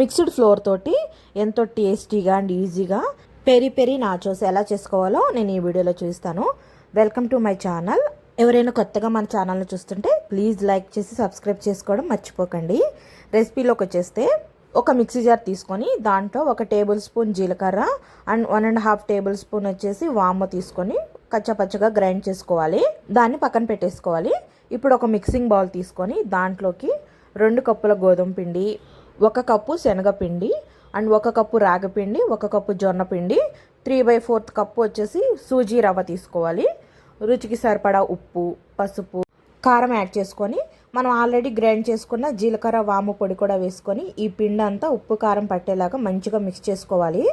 Mixed floor తోటి ఎంతో టేస్టీగా అండ్ ఈజీగా పెరి పెరి నాచోస్ ఎలా చేసుకోవాలో నేను ఈ వీడియోలో చూస్తాను వెల్కమ్ టు మై ఛానల్ ఎవరైనా కొత్తగా మన ఛానల్ని చూస్తుంటే ప్లీజ్ లైక్ చేసి సబ్స్క్రైబ్ చేసుకోవడం మర్చిపోకండి. రెసిపీలోకి వచ్చేస్తే ఒక మిక్సీ జార్ తీసుకొని దాంట్లో ఒక టేబుల్ స్పూన్ జీలకర్ర and one and half tablespoon వచ్చేసి వాము తీసుకొని కచ్చపచ్చగా గ్రైండ్ చేసుకోవాలి. దాన్ని పక్కన పెట్టేసుకోవాలి. ఇప్పుడు ఒక మిక్సింగ్ బౌల్ తీసుకొని దాంట్లోకి రెండు కప్పుల గోధుమ పిండి ఒక కప్పు శనగపిండి అండ్ ఒక కప్పు రాగిపిండి ఒక కప్పు జొన్న పిండి త్రీ బై ఫోర్త్ కప్పు వచ్చేసి సూజీ రవ్వ తీసుకోవాలి. రుచికి సరిపడా ఉప్పు పసుపు కారం యాడ్ చేసుకొని మనం ఆల్రెడీ గ్రైండ్ చేసుకున్న జీలకర్ర వాము పొడి కూడా వేసుకొని ఈ పిండి అంతా ఉప్పు కారం పట్టేలాగా మంచిగా మిక్స్ చేసుకోవాలి.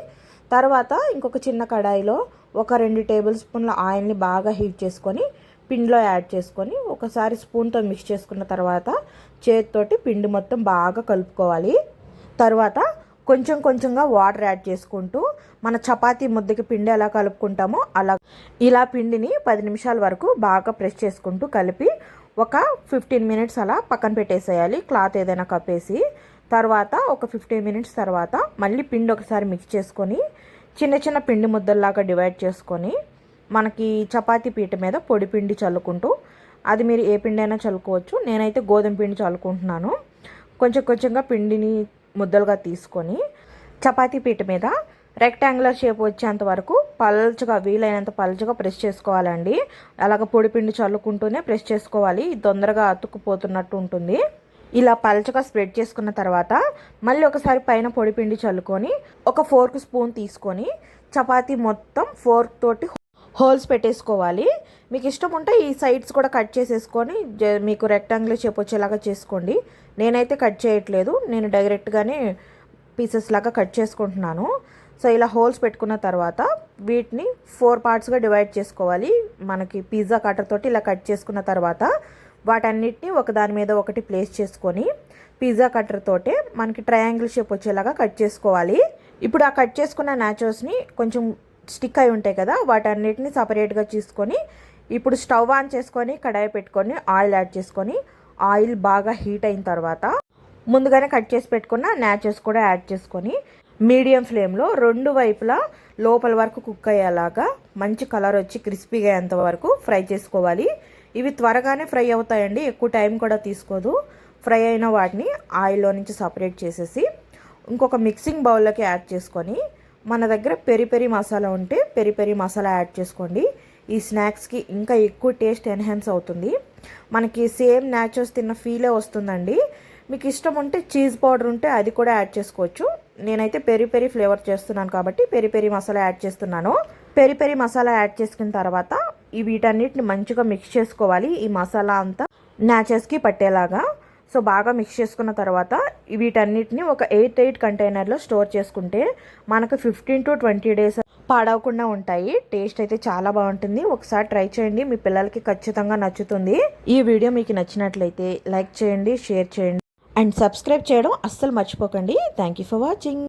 తర్వాత ఇంకొక చిన్న కడాయిలో ఒక రెండు టేబుల్ స్పూన్ల ఆయిల్ని బాగా హీట్ చేసుకొని పిండిలో యాడ్ చేసుకొని ఒకసారి స్పూన్తో మిక్స్ చేసుకున్న తర్వాత చేతితోటి పిండి మొత్తం బాగా కలుపుకోవాలి. తర్వాత కొంచెం కొంచెంగా వాటర్ యాడ్ చేసుకుంటూ మన చపాతీ ముద్దకి పిండి ఎలా కలుపుకుంటామో అలా ఇలా పిండిని పది నిమిషాల వరకు బాగా ప్రెస్ చేసుకుంటూ కలిపి ఒక ఫిఫ్టీన్ మినిట్స్ అలా పక్కన పెట్టేసేయాలి. క్లాత్ ఏదైనా కప్పేసి తర్వాత ఒక ఫిఫ్టీన్ మినిట్స్ తర్వాత మళ్ళీ పిండి ఒకసారి మిక్స్ చేసుకొని చిన్న చిన్న పిండి ముద్దల్లాగా డివైడ్ చేసుకొని మనకి చపాతీ పీట మీద పొడి పిండి చల్లుకుంటూ అది మీరు ఏ పిండి అయినా చల్లుకోవచ్చు. నేనైతే గోధుమ పిండి చల్లుకుంటున్నాను. కొంచెం కొంచెంగా పిండిని ముద్దలుగా తీసుకొని చపాతీ పీట మీద రెక్టాంగులర్ షేప్ వచ్చేంత వరకు పల్చగా వీలైనంత పల్చగా ప్రెస్ చేసుకోవాలండి. అలాగ పొడి పిండి చల్లుకుంటూనే ప్రెస్ చేసుకోవాలి. తొందరగా అతుక్కుపోతున్నట్టు ఉంటుంది. ఇలా పలచగా స్ప్రెడ్ చేసుకున్న తర్వాత మళ్ళీ ఒకసారి పైన పొడి పిండి చల్లుకొని ఒక ఫోర్క్ స్పూన్ తీసుకొని చపాతీ మొత్తం ఫోర్క్ తోటి హోల్స్ పెట్టేసుకోవాలి. మీకు ఇష్టం ఉంటే ఈ సైడ్స్ కూడా కట్ చేసేసుకొని మీకు రెక్టాంగిల్ షేప్ వచ్చేలాగా చేసుకోండి. నేనైతే కట్ చేయట్లేదు. నేను డైరెక్ట్గానే పీసెస్ లాగా కట్ చేసుకుంటున్నాను. సో ఇలా హోల్స్ పెట్టుకున్న తర్వాత వీటిని ఫోర్ పార్ట్స్గా డివైడ్ చేసుకోవాలి. మనకి పిజ్జా కటర్ తోటి ఇలా కట్ చేసుకున్న తర్వాత వాటన్నిటిని ఒకదాని మీద ఒకటి ప్లేస్ చేసుకొని పిజ్జా కట్టర్ తోటే మనకి ట్రయాంగిల్ షేప్ వచ్చేలాగా కట్ చేసుకోవాలి. ఇప్పుడు ఆ కట్ చేసుకున్న నాచోస్ని కొంచెం స్టిక్ అయి ఉంటాయి కదా వాటన్నిటిని సపరేట్గా తీసుకొని ఇప్పుడు స్టవ్ ఆన్ చేసుకొని కడాయి పెట్టుకొని ఆయిల్ యాడ్ చేసుకొని ఆయిల్ బాగా హీట్ అయిన తర్వాత ముందుగానే కట్ చేసి పెట్టుకున్న న్యాచెస్ కూడా యాడ్ చేసుకొని మీడియం ఫ్లేమ్లో రెండు వైపులా లోపల వరకు కుక్ అయ్యేలాగా మంచి కలర్ వచ్చి క్రిస్పీగా అయ్యేంత వరకు ఫ్రై చేసుకోవాలి. ఇవి త్వరగానే ఫ్రై అవుతాయండి ఎక్కువ టైం కూడా తీసుకోదు. ఫ్రై అయిన వాటిని ఆయిల్లో నుంచి సపరేట్ చేసేసి ఇంకొక మిక్సింగ్ బౌల్లోకి యాడ్ చేసుకొని మన దగ్గర పెరి పెరి మసాలా ఉంటే పెరి పెరి మసాలా యాడ్ చేసుకోండి. ఈ స్నాక్స్కి ఇంకా ఎక్కువ టేస్ట్ ఎన్హాన్స్ అవుతుంది. మనకి సేమ్ న్యాచురల్స్ తిన్న ఫీలే వస్తుందండి. మీకు ఇష్టం ఉంటే చీజ్ పౌడర్ ఉంటే అది కూడా యాడ్ చేసుకోవచ్చు. నేనైతే పెరి పెరి ఫ్లేవర్ చేస్తున్నాను కాబట్టి పెరి పెరి మసాలా యాడ్ చేస్తున్నాను. పెరి పెరి మసాలా యాడ్ చేసుకున్న తర్వాత ఈ వీటన్నిటిని మంచిగా మిక్స్ చేసుకోవాలి. ఈ మసాలా అంతా న్యాచెస్కి పట్టేలాగా. సో బాగా మిక్స్ చేసుకున్న తర్వాత వీటన్నిటిని ఒక ఎయిట్ ఎయిట్ కంటైనర్లో స్టోర్ చేసుకుంటే మనకు ఫిఫ్టీన్ టు ట్వంటీ డేస్ పాడవకుండా ఉంటాయి. టేస్ట్ అయితే చాలా బాగుంటుంది. ఒకసారి ట్రై చేయండి. మీ పిల్లలకి ఖచ్చితంగా నచ్చుతుంది. ఈ వీడియో మీకు నచ్చినట్లయితే లైక్ చేయండి షేర్ చేయండి. అండ్ సబ్స్క్రైబ్ చేయడం అస్సలు మర్చిపోకండి. Thank you for watching